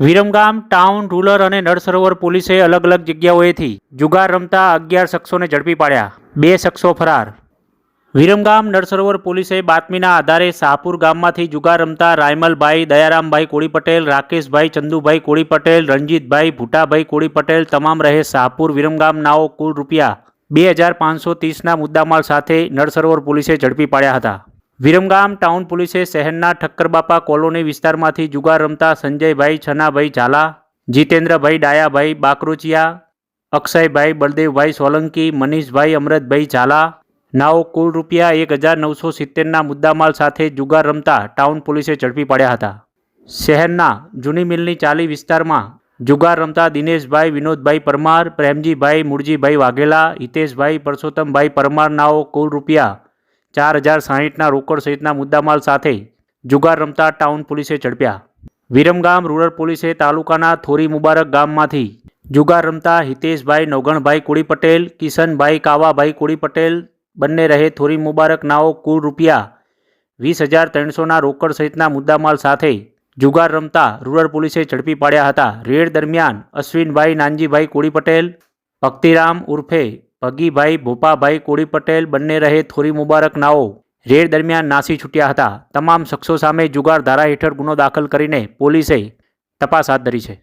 Viramgam town rural અને નળ સરોવર પોલીસે અલગ અલગ જગ્યાઓએથી જુગાર રમતા અગિયાર શખ્સોને ઝડપી પાડ્યા. બે શખ્સો ફરાર. વિરમગામ નળ સરોવર પોલીસે બાતમીના આધારે શાહપુર ગામમાંથી જુગાર રમતા રાયમલભાઈ, દયારામભાઈ કોળી પટેલ રાકેશભાઈ, ચંદુભાઈ કોળી પટેલ રણજીતભાઈ, ભૂટાભાઈ કોળી પટેલ તમામ રહે શાહપુર વિરમગામ નાઓ કુલ રૂપિયા બે હજાર પાંચસો ત્રીસના મુદ્દામાલ સાથે નળ સરોવર પોલીસે ઝડપી પાડ્યા હતા. વિરમગામ ટાઉન પોલીસે શહેરના ઠક્કરબાપા કોલોની વિસ્તારમાંથી જુગાર રમતા સંજયભાઈ છનાભાઈ ઝાલા, જીતેન્દ્રભાઈ ડાયાભાઈ બાકરોચિયા, અક્ષયભાઈ બળદેવભાઈ સોલંકી, મનીષભાઈ અમરતભાઈ ઝાલા, નાઓ કુલ રૂપિયા એક હજાર નવસો સિત્તેરના મુદ્દામાલ સાથે જુગાર રમતા ટાઉન પોલીસે ઝડપી પાડ્યા હતા. શહેરના જૂની મિલની ચાલી વિસ્તારમાં જુગાર રમતા દિનેશભાઈ, વિનોદભાઈ પરમાર, પ્રેમજીભાઈ મૂળજીભાઈ વાઘેલા, હિતેશભાઈ પરસોત્તમભાઈ પરમાર, નાઓ કુલ રૂપિયા ચાર હજાર સાહીઠના રોકડ સહિતના મુદ્દામાલ સાથે જુગાર રમતા ટાઉન પોલીસે ઝડપ્યા. વિરમગામ રૂરલ પોલીસે તાલુકાના થોરી મુબારક ગામમાંથી જુગાર રમતા હિતેશભાઈ નવગણભાઈ કોળી પટેલ કિશનભાઈ કાવાભાઈ કોળી પટેલ બંને રહે થોરી મુબારક નાઓ કુલ રૂપિયા વીસ હજાર ત્રણસોના રોકડ સહિતના મુદ્દામાલ સાથે જુગાર રમતા રૂરલ પોલીસે ઝડપી પાડ્યા હતા. રેડ દરમિયાન અશ્વિનભાઈ નાનજીભાઈ કોળી પટેલ ભક્તિરામ ઉર્ફે ભગીભાઈ ભોપાભાઈ કોળી પટેલ બંને રહે થોરી મુબારક નાઓ રેડ દરમિયાન નાસી છૂટ્યા હતા. તમામ શખ્સો સામે જુગાર ધારા હેઠળ ગુનો દાખલ કરીને પોલીસે તપાસ હાથ ધરી છે.